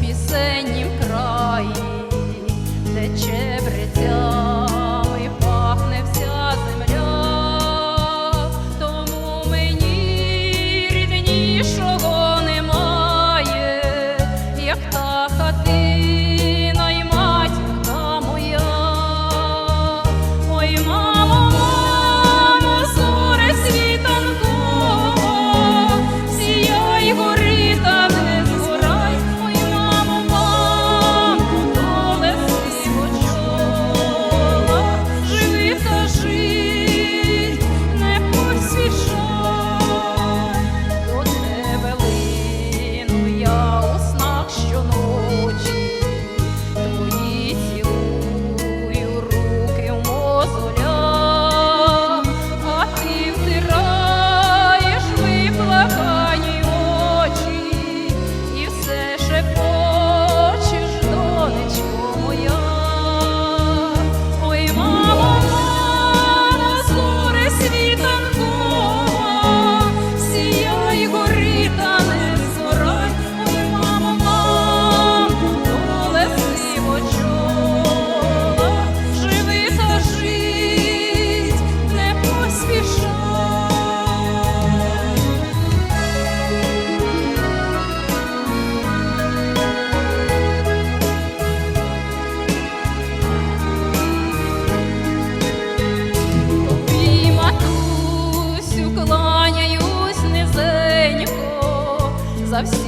пісеннім краї, де чебри. love